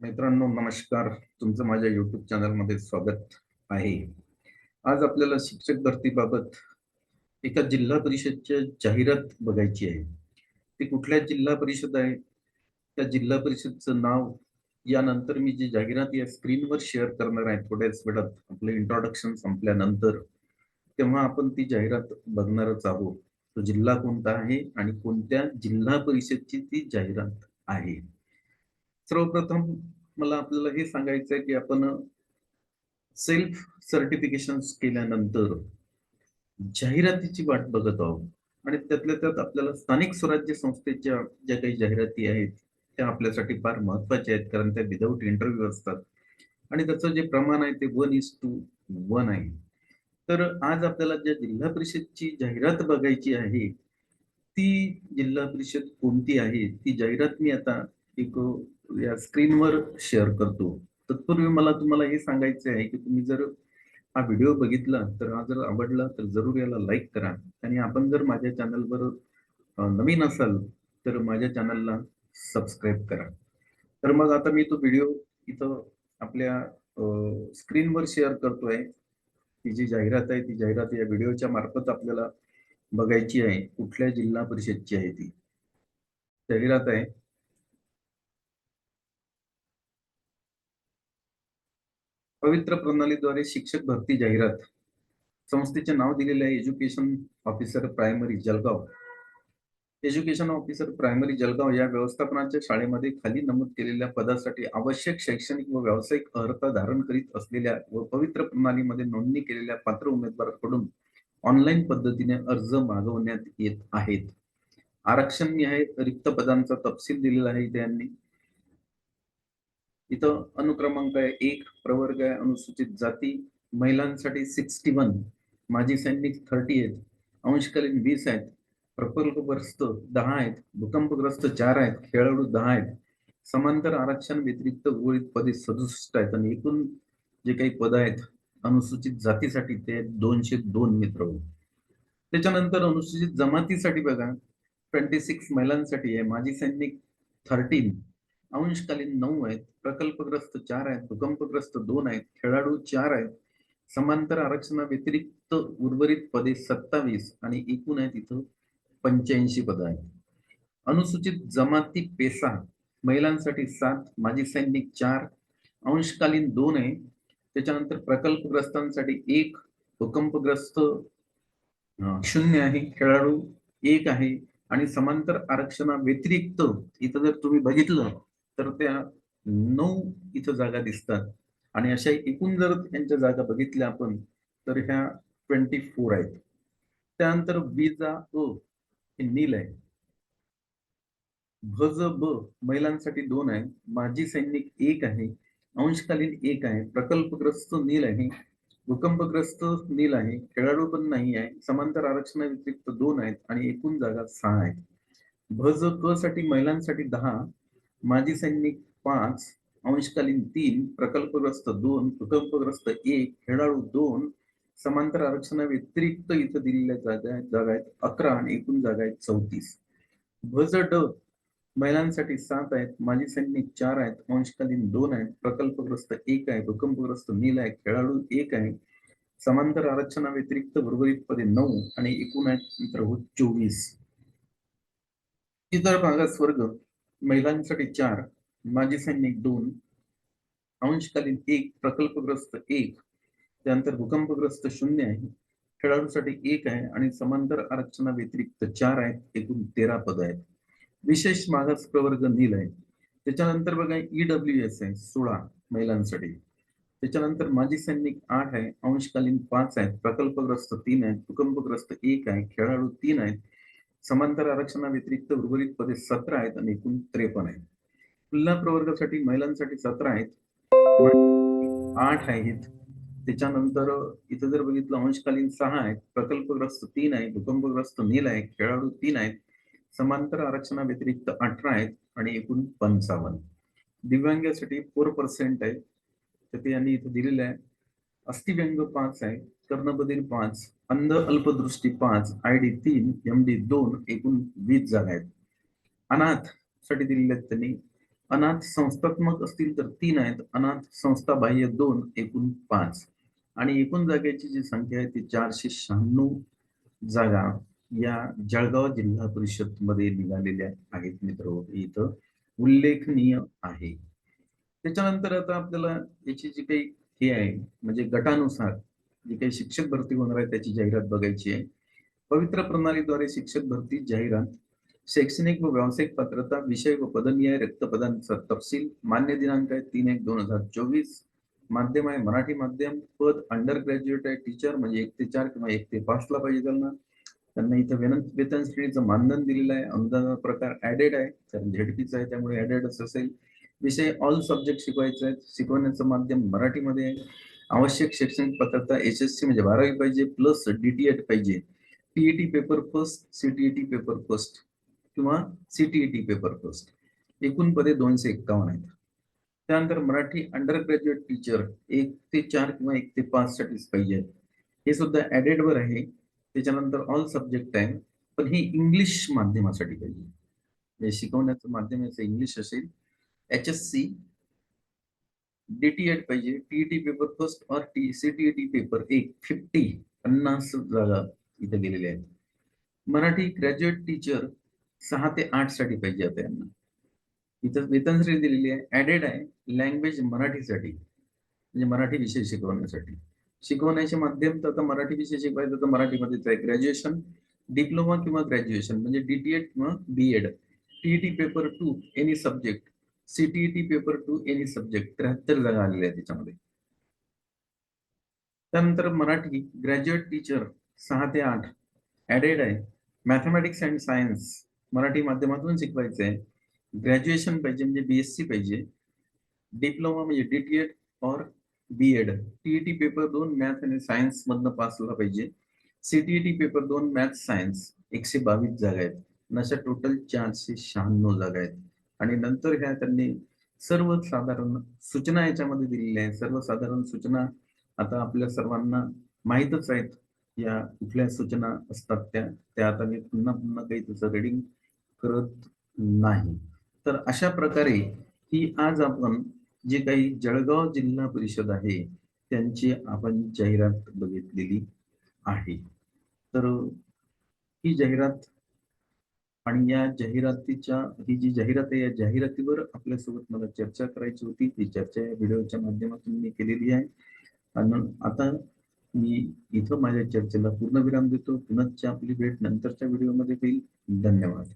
मित्रांनो नमस्कार. तुमचं माझ्या युट्यूब चॅनलमध्ये स्वागत आहे. आज आपल्याला शिक्षक भरतीबाबत एका जिल्हा परिषदच्या जाहिरात बघायची आहे. ती कुठल्या जिल्हा परिषद आहे? त्या जिल्हा परिषदचं नाव यानंतर मी जी जाहिरात या स्क्रीनवर शेअर करणार आहे थोड्याच वेळात आपलं इंट्रोडक्शन संपल्यानंतर तेव्हा आपण ती जाहिरात बघणारच आहोत. तो जिल्हा कोणता आहे आणि कोणत्या जिल्हा परिषदची ती जाहिरात आहे? सर्वप्रथम मला आपल्याला हे सांगायचं आहे की आपण सेल्फ सर्टिफिकेशन केल्यानंतर जाहिरातीची वाट बघत आहोत. आणि त्यातल्या त्यात आपल्याला स्थानिक स्वराज्य संस्थेच्या ज्या काही जाहिराती आहेत त्या आपल्यासाठी फार महत्त्वाच्या आहेत. कारण त्या विदाऊट इंटरव्ह्यू असतात. आणि त्याचं जे प्रमाण आहे ते वन इज टू वन आहे. तर आज आपल्याला ज्या जिल्हा परिषदची जाहिरात बघायची आहे ती जिल्हा परिषद कोणती आहे? ती जाहिरात मी आता एक या स्क्रीनवर शेअर करतो. तत्पूर्वी मला तुम्हाला हे सांगायचं आहे की तुम्ही जर हा व्हिडिओ बघितला तर हा जर आवडला तर जरूर याला लाईक करा. आणि आपण जर माझ्या चॅनलवर नवीन असाल तर माझ्या चॅनलला सबस्क्राईब करा. तर मग आता मी तो व्हिडिओ इथं आपल्या स्क्रीनवर शेअर करतोय. ती जी जाहिरात आहे ती जाहिरात या व्हिडिओच्या मार्फत आपल्याला बघायची आहे. कुठल्या जिल्हा परिषदची आहे ती. जाहिरात आहे. पवित्र प्रणालीद्वारे शिक्षक भरती जाहिरात. संस्थेचे नाव दिलेले आहे education officer primary Jalgaon education officer primary Jalgaon या व्यवस्थापनाच्या शाळेमध्ये खाली नमूद केलेल्या पदासाठी आवश्यक शैक्षणिक व व्यावसायिक अर्हता धारण करीत असलेल्या व पवित्र प्रणालीमध्ये नोंदणी केलेल्या पात्र उमेदवारांकडून ऑनलाईन पद्धतीने अर्ज मागवण्यात येत आहेत. आरक्षण निहाय रिक्त पदांचा तपशील दिलेला आहे त्यांनी. इथं अनुक्रमांक आहे एक प्रवर्ग आहे अनुसूचित जाती महिलांसाठी सिक्स्टी वन माजी सैनिक थर्टी आहेत. अंशकालीन वीस आहेत. प्रकल्पग्रस्त दहा आहेत. भूकंपग्रस्त चार आहेत. खेळाडू दहा आहेत. समांतर आरक्षण व्यतिरिक्त उर्वरित पदे सदुसष्ट आहेत. आणि एकूण जे काही पद आहेत अनुसूचित जातीसाठी ते दोनशे दोन मित्र त्याच्यानंतर अनुसूचित जमातीसाठी बघा. ट्वेंटी सिक्स महिलांसाठी आहे. माजी सैनिक थर्टीन अंशकालीन नऊ आहेत प्रकल्पग्रस्त चार आहेत भूकंपग्रस्त दोन आहेत खेळाडू चार आहेत. समांतर आरक्षणा व्यतिरिक्त उर्वरित पदे सत्तावीस आणि एकूण आहेत इथं पंच्याऐंशी पद आहेत. अनुसूचित जमाती पेसा महिलांसाठी सात माजी सैनिक चार अंशकालीन दोन आहे. त्याच्यानंतर प्रकल्पग्रस्तांसाठी एक भूकंपग्रस्त शून्य आहे खेळाडू एक आहे. आणि समांतर आरक्षणा व्यतिरिक्त इथं जर तुम्ही बघितलं तर त्या नऊ इथं जागा दिसतात. आणि अशा एकूण जर त्यांच्या जागा बघितल्या आपण तर ह्या ट्वेंटी फोर आहेत. त्यानंतर बीजा अ हे नील आहे. भज ब महिलांसाठी दोन आहे. माजी सैनिक एक आहे. अंशकालीन एक आहे. प्रकल्पग्रस्त नील आहे. भूकंपग्रस्त नील आहे. खेळाडू पण नाही आहे. समांतर आरक्षणा व्यतिरिक्त दोन आहेत आणि एकूण जागा सहा आहेत. भज क साठी महिलांसाठी दहा माजी सैनिक पाच अंशकालीन तीन प्रकल्पग्रस्त दोन भूकंपग्रस्त एक खेळाडू दोन समांतर आरक्षणा व्यतिरिक्त इथं दिलेल्या जागा आहेत जागा आहेत अकरा आणि एकूण जागा आहेत चौतीस. भज ड महिलांसाठी सात आहेत माजी सैनिक चार आहेत अंशकालीन दोन आहेत प्रकल्पग्रस्त एक आहे भूकंपग्रस्त नील आहे खेळाडू एक आहे. समांतर आरक्षणा व्यतिरिक्त उर्वरित पदे नऊ आणि एकूण आहेत मित्र चोवीस. इतर भागात स्वर्ग. महिलांसाठी चार माजी सैनिक दोन अंशकालीन एक प्रकल्पग्रस्त एक त्यानंतर भूकंपग्रस्त शून्य आहे खेळाडूसाठी एक आहे आणि समांतर आरक्षणा व्यतिरिक्त चार आहेत एकूण तेरा पद आहेत. विशेष मागास प्रवर्ग नील आहे. त्याच्यानंतर बघा ईडब्ल्यू एस आहे सोळा महिलांसाठी. त्याच्यानंतर माजी सैनिक आठ आहे अंशकालीन पाच आहेत प्रकल्पग्रस्त तीन आहेत भूकंपग्रस्त एक आहे खेळाडू तीन आहेत समांतर आरक्षणा व्यतिरिक्त उर्वरित पदे सतरा आहेत आणि एकूण त्रेपन्न आहेत. खुल्ला प्रवर्गासाठी महिलांसाठी सतरा आहेत. आठ आहेत. त्याच्यानंतर इथं जर बघितलं अंशकालीन सहा आहेत. प्रकल्पग्रस्त तीन आहे भूकंपग्रस्त नील आहे खेळाडू तीन आहेत. समांतर आरक्षणा व्यतिरिक्त अठरा आहेत आणि एकूण पंचावन्न. दिव्यांगासाठी फोर पर्सेंट आहे तर ते यांनी इथं दिलेलं आहे. अस्थिव्यंग पाच आहे. कर्णबधीर पाच. अंध अल्पदृष्टी पाच आय डी तीन एम डी दोन एकूण वीस जागा आहेत. अनाथसाठी दिलेले आहेत त्यांनी. अनाथ संस्थात्मक असतील तर तीन आहेत. अनाथ संस्था बाह्य दोन एकूण पाच. आणि एकूण जागेची जी संख्या आहे ती चारशे शहाण्णव जागा या जळगाव जिल्हा परिषदमध्ये निघालेल्या आहेत मित्र. इथं उल्लेखनीय आहे. त्याच्यानंतर आता आपल्याला याची जी काही हे आहे म्हणजे गटानुसार जी काही शिक्षक भरती होणार आहे त्याची जाहिरात बघायची आहे. पवित्र प्रणालीद्वारे शिक्षक भरती जाहिरात शैक्षणिक व व्यावसायिक पात्रता विषय व पदनीय रक्तपदांचा तपशील मान्य दिनांक आहे तीन एक दोन हजार चोवीस माध्यम आहे मराठी माध्यम पद अंडर ग्रॅज्युएट आहे टीचर म्हणजे एक ते चार किंवा एक ते पाच ला पाहिजे त्यांना. त्यांना इथं वेतन वेतन श्रेणीचं मानधन दिलेलं आहे अनुदान प्रकार ऍडेड आहे कारण झेडपीचा आहे त्यामुळे ऍडेडच असेल. विषय ऑल सब्जेक्ट शिकवायचे आहेत शिकवण्याचं माध्यम मराठीमध्ये आहे. आवश्यक शैक्षणिक पात्रता एस एस सी म्हणजे बारावी पाहिजे प्लस डीटीएट पाहिजे. TET paper first CTET paper first किंवा सीटीईटी पेपर फर्स्ट एकूण पदे दोनशे एक्कावन्न आहेत. त्यानंतर मराठी अंडर ग्रॅज्युएट टीचर एक ते चार किंवा एक ते पाच साठीच पाहिजे. हे सुद्धा ऍडेड वर आहे. त्याच्यानंतर ऑल सब्जेक्ट आहे पण हे इंग्लिश माध्यमासाठी पाहिजे. म्हणजे शिकवण्याचं माध्यम याचं इंग्लिश असेल. एच एस सी डीटीएड पाहिजे. टीईटी पेपर फर्स्ट और टी सीटीईटी पेपर एक. फिफ्टी पन्नास जागा इथे गेलेल्या आहेत. मराठी ग्रॅज्युएट टीचर सहा ते आठसाठी पाहिजे आता यांना. इथं वेतनश्री दिलेली आहे. ऍडेड आहे लँग्वेज मराठीसाठी. म्हणजे मराठी विषय शिकवण्यासाठी. शिकवण्याचे माध्यम तर आता मराठी विषय शिकवायचं तर मराठीमध्येच आहे. ग्रॅज्युएशन डिप्लोमा किंवा ग्रॅज्युएशन म्हणजे डीटीएड किंवा BEd TET paper two any subject CTET paper two any subject त्र्याहत्तर जागा मराठी ग्रॅज्युएट टीचर सहा ते आठ. ऍडेड आहे. मॅथमॅटिक्स अँड सायन्स मराठी माध्यमातून शिकवायचं आहे. ग्रॅज्युएशन पाहिजे म्हणजे बीएससी पाहिजे. डिप्लोमा डीटीएड और बीएड टीईटी पेपर दोन मॅथ आणि सायन्स मधनं पास झाला पाहिजे. सीटीईटी पेपर दोन मॅथ सायन्स एकशे बावीस जागा अशा टोटल चारशे शहाण्णव जागा आहेत. आणि नंतर ह्या त्यांनी सर्वसाधारण सूचना याच्यामध्ये दिलेल्या आहेत. सर्वसाधारण सूचना आता आपल्या सर्वांना माहीतच आहेत. या कुठल्या सूचना असतात त्या त्या आता मी पुन्हा पुन्हा काही त्याचं रिडिंग करत नाही. तर अशा प्रकारे ही आज आपण जे काही जळगाव जिल्हा परिषद आहे त्यांची आपण जाहिरात बघितलेली आहे. तर ही जाहिरात आणि या जाहिरातीच्या ही जी जाहिरात आहे या जाहिरातीवर आपल्यासोबत मला चर्चा करायची होती. ती चर्चा या व्हिडिओच्या माध्यमातून मी केलेली आहे. आणि आता मी इथं माझ्या चर्चेला पूर्ण विराम देतो. पुनश्च आपली भेट नंतरच्या व्हिडिओमध्ये होईल. धन्यवाद.